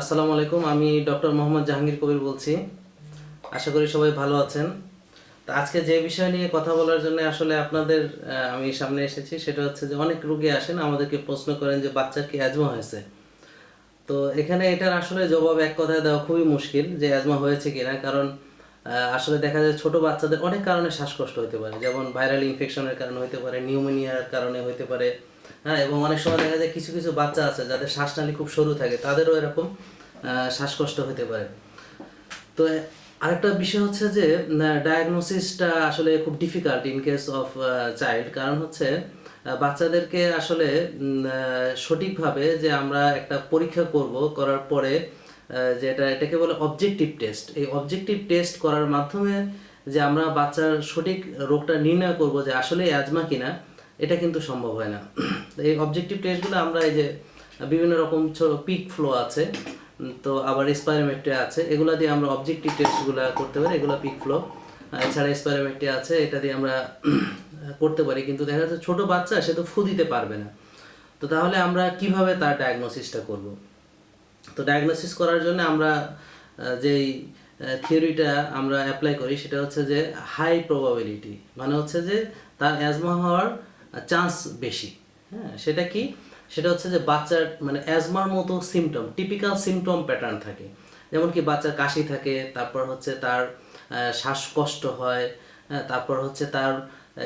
আসসালামু আলাইকুম, আমি ডক্টর মোহাম্মদ জাহাঙ্গীর কবির বলছি। আশা করি সবাই ভালো আছেন। তা আজকে যে বিষয় নিয়ে কথা বলার জন্য আসলে আপনাদের আমি সামনে এসেছি, সেটা হচ্ছে যে অনেক রুগী আসেন, আমাদেরকে প্রশ্ন করেন যে বাচ্চার কি অ্যাজমা হয়েছে। তো এখানে এটার আসলে জবাব এক কথায় দেওয়া খুবই মুশকিল যে অ্যাজমা হয়েছে কিনা, কারণ আসলে দেখা যায় ছোট বাচ্চাদের অনেক কারণে শ্বাসকষ্ট হতে পারে, যেমন ভাইরাল ইনফেকশনের কারণে হতে পারে, নিউমোনিয়ার কারণে হতে পারে হ্যাঁ এবং অনেক সময় দেখা যায় কিছু কিছু বাচ্চা আছে যাদের শ্বাসনালী খুব সরু থাকে তাদেরও এরকম শ্বাসকষ্ট হতে পারে। তো আরেকটা বিষয় হচ্ছে যে ডায়াগনোসিসটা আসলে খুব difficult in case of child কারণ হচ্ছে বাচ্চাদেরকে আসলে সঠিকভাবে যে আমরা একটা পরীক্ষা করব করার পরে আহ, যেটা এটাকে বলে অবজেক্টিভ টেস্ট এই অবজেক্টিভ টেস্ট করার মাধ্যমে যে আমরা বাচ্চার সঠিক রোগটা নির্ণয় করব যে আসলে অ্যাজমা কিনা এটা কিন্তু সম্ভব হয় না। এই অবজেক্টিভ টেস্টগুলো আমরা এই যে বিভিন্ন রকম ছোট পিক ফ্লো আছে, তো আবার স্পাইরোমেট্রি আছে, এগুলা দিয়ে আমরা অবজেক্টিভ টেস্টগুলো করতে পারি, এগুলো পিক ফ্লো এছাড়া স্পাইরোমেট্রি আছে, এটা দিয়ে আমরা করতে পারি, কিন্তু দেখা যাচ্ছে ছোটো বাচ্চা, সে তো ফু দিতে পারবে না। তো তাহলে আমরা কীভাবে তার ডায়াগনোসিসটা করব? তো ডায়াগনোসিস করার জন্য আমরা যেই থিওরিটা আমরা অ্যাপ্লাই করি, সেটা হচ্ছে যে হাই প্রবাবিলিটি মানে হচ্ছে যে তার অ্যাজমা হওয়ার চান্স বেশি। হ্যাঁ সেটা কি? সেটা হচ্ছে যে বাচ্চার মানে অ্যাজমার মতো সিমটম টিপিক্যাল সিমটম প্যাটার্ন থাকে। যেমন কি বাচ্চার কাশি থাকে তারপর হচ্ছে তার শ্বাসকষ্ট হয় হ্যাঁ, তারপর হচ্ছে তার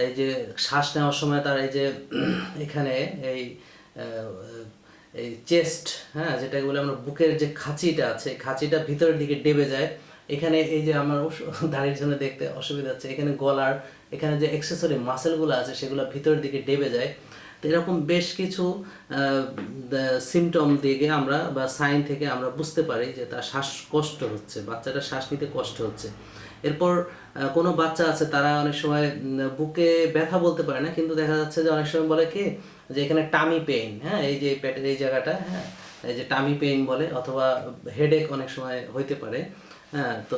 এই যে শ্বাস নেওয়ার সময় তার এই যে এখানে এই এই চেস্ট হ্যাঁ যেটাকে বলে আমরা বুকের যে খাঁচিটা আছে খাঁচিটা ভিতরের দিকে ডেবে যায়। এখানে এই যে আমার দাড়ির জন্য দেখতে অসুবিধা হচ্ছে। এখানে গলার, এখানে যে এক্সেসরি মাসেলগুলো আছে, সেগুলো ভিতরের দিকে ডেবে যায়। তো এরকম বেশ কিছু সিমটম দিকে আমরা বা সাইন থেকে আমরা বুঝতে পারি যে তার শ্বাসকষ্ট হচ্ছে, বাচ্চাটা শ্বাস নিতে কষ্ট হচ্ছে। এরপর কোনো বাচ্চা আছে, তারা অনেক সময় বুকে ব্যথা বলতে পারে না, কিন্তু দেখা যাচ্ছে যে অনেক সময় বলে কি, যে এখানে টামি পেইন হ্যাঁ এই যে পেটের এই জায়গাটা হ্যাঁ এই যে টামি পেইন বলে, অথবা হেডেক অনেক সময় হইতে পারে। হ্যাঁ তো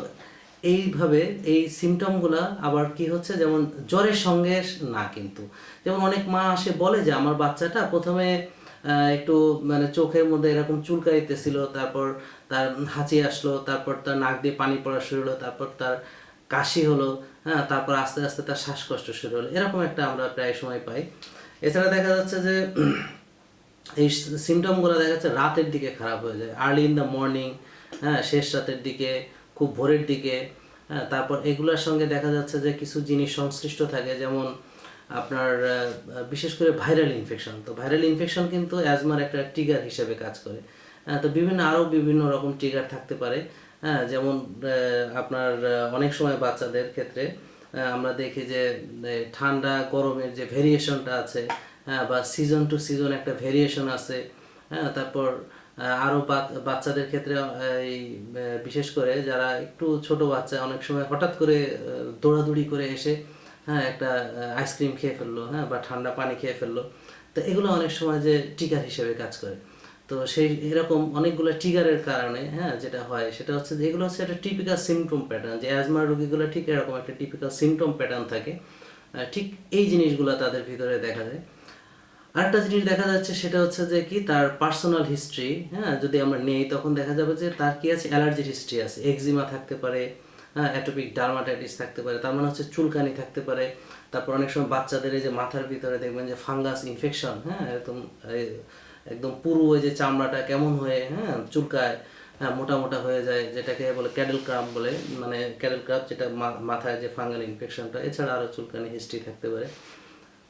এইভাবে এই সিমটমগুলা আবার কি হচ্ছে? যেমন জ্বরের সঙ্গে না কিন্তু। যেমন অনেক মা আসে বলে যে, আমার বাচ্চাটা প্রথমে একটু মানে চোখের মধ্যে এরকম চুলকাইতেছিল, তারপর তার হাঁচি আসলো, তারপর তার নাক দিয়ে পানি পড়া শুরু হলো, তারপর তার কাশি হলো হ্যাঁ তারপর আস্তে আস্তে তার শ্বাসকষ্ট শুরু হলো। এরকম একটা আমরা প্রায় সময় পাই। এছাড়া দেখা যাচ্ছে যে, এই সিমটমগুলো দেখা যাচ্ছে রাতের দিকে খারাপ হয়ে যায়। আর্লি ইন দ্য মর্নিং হ্যাঁ শেষ রাতের দিকে খুব ভোরের দিকে হ্যাঁ তারপর এগুলোর সঙ্গে দেখা যাচ্ছে যে কিছু জিনিস সংশ্লিষ্ট থাকে, যেমন আপনার বিশেষ করে ভাইরাল ইনফেকশন। তো ভাইরাল ইনফেকশন কিন্তু অ্যাজমার একটা ট্রিগার হিসেবে কাজ করে। হ্যাঁ তো বিভিন্ন, আরও বিভিন্ন রকম ট্রিগার থাকতে পারে। হ্যাঁ যেমন আপনার অনেক সময় বাচ্চাদের ক্ষেত্রে আমরা দেখি যে ঠান্ডা, গরমের যে ভেরিয়েশনটা আছে হ্যাঁ বা সিজন টু সিজন একটা ভেরিয়েশন আছে হ্যাঁ তারপর আহ, আরও বাচ- বাচ্চাদের ক্ষেত্রে এই বিশেষ করে যারা একটু ছোট বাচ্চা অনেক সময় হঠাৎ করে দৌড়াদৌড়ি করে এসে হ্যাঁ একটা আইসক্রিম খেয়ে ফেলল হ্যাঁ বা ঠান্ডা পানি খেয়ে ফেলল তো এগুলো অনেক সময় যে টিকার হিসেবে কাজ করে। তো সেই এরকম অনেকগুলো টিগারের কারণে হ্যাঁ যেটা হয় সেটা হচ্ছে যে এগুলো হচ্ছে একটা টিপিক্যাল সিমটম প্যাটার্ন যে অ্যাজমার রোগীগুলো ঠিক এরকম একটা টিপিক্যাল সিমটম প্যাটার্ন থাকে ঠিক এই জিনিসগুলো তাদের ভিতরে দেখা যায়। আরেকটা জিনিস দেখা যাচ্ছে, সেটা হচ্ছে যে কি, তার পার্সোনাল হিস্ট্রি হ্যাঁ যদি আমরা নেই, তখন দেখা যাবে যে তার কি আছে? অ্যালার্জির হিস্ট্রি আছে। এক্সিমা থাকতে পারে হ্যাঁ অ্যাটোপিক ডার্মাটাইটিস থাকতে পারে, তার মানে হচ্ছে চুলকানি থাকতে পারে। তারপর অনেক সময় বাচ্চাদের এই যে মাথার ভিতরে দেখবেন যে ফাঙ্গাস ইনফেকশন হ্যাঁ একদম একদম পুরো ওই যে চামড়াটা কেমন হয়ে হ্যাঁ চুলকায় হ্যাঁ মোটা মোটা হয়ে যায়, যেটাকে বলে ক্যাডেল ক্রাম বলে মানে ক্যাডেল ক্রাম যেটা মাথায় যে ফাঙ্গাল ইনফেকশনটা এছাড়া আরও চুলকানি হিস্ট্রি থাকতে পারে।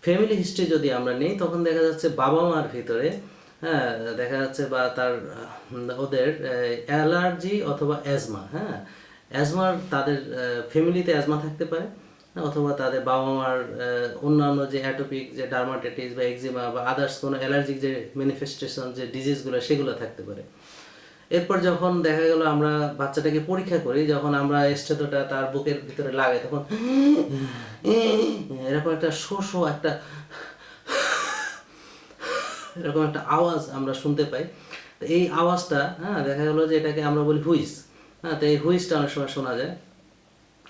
ফ্যামিলি হিস্ট্রি যদি আমরা নেই, তখন দেখা যাচ্ছে বাবা মার ভিতরে হ্যাঁ দেখা যাচ্ছে বা তার ওদের অ্যালার্জি অথবা অ্যাজমা হ্যাঁ অ্যাজমার তাদের ফ্যামিলিতে অ্যাজমা থাকতে পারে, অথবা তাদের বাবা মার অন্যান্য যে অ্যাটোপিক, যে ডার্মাটাইটিস বা এক্সিমা বা আদার্স কোনো অ্যালার্জিক যে ম্যানিফেস্টেশন যে ডিজিজগুলো সেগুলো থাকতে পারে। এরপর যখন দেখা গেল আমরা বাচ্চাটাকে পরীক্ষা করি, যখন আমরা স্টেটোটা তার বুকের ভিতরে লাগাই, তখন এরকম একটা শো শো একটা এরকম একটা আওয়াজ আমরা শুনতে পাই। এই আওয়াজটা হ্যাঁ দেখা গেলো যে এটাকে আমরা বলি হুইস। হ্যাঁ তো এই হুইসটা অনেক সময় শোনা যায়।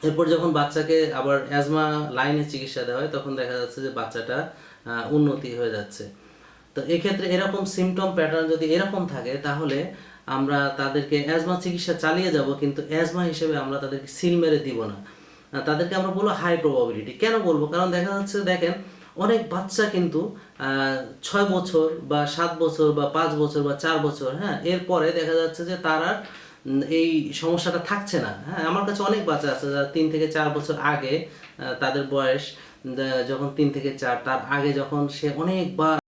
এরপর যখন বাচ্চাকে আবার অ্যাজমা লাইনে চিকিৎসা দেওয়া হয়, তখন দেখা যাচ্ছে যে বাচ্চাটা উন্নতি হয়ে যাচ্ছে। তো এক্ষেত্রে এরকম সিমটম প্যাটার্ন যদি এরকম থাকে, তাহলে আমরা তাদেরকে অ্যাজমা চিকিৎসা চালিয়ে যাব, কিন্তু অ্যাজমা হিসেবে আমরা তাদেরকে সিল মেরে দিব না। তাদেরকে আমরা বলব হাই প্রবাবিলিটি কেন বলব? কারণ দেখা যাচ্ছে, দেখেন, অনেক বাচ্চা কিন্তু ছয় বছর বা সাত বছর বা পাঁচ বছর বা চার বছর হ্যাঁ এরপরে দেখা যাচ্ছে যে তারা আর এই সমস্যাটা থাকছে না। হ্যাঁ আমার কাছে অনেক বাচ্চা আছে যারা তিন থেকে চার বছর আগে তাদের বয়স যখন তিন থেকে চার, তার আগে যখন সে অনেকবার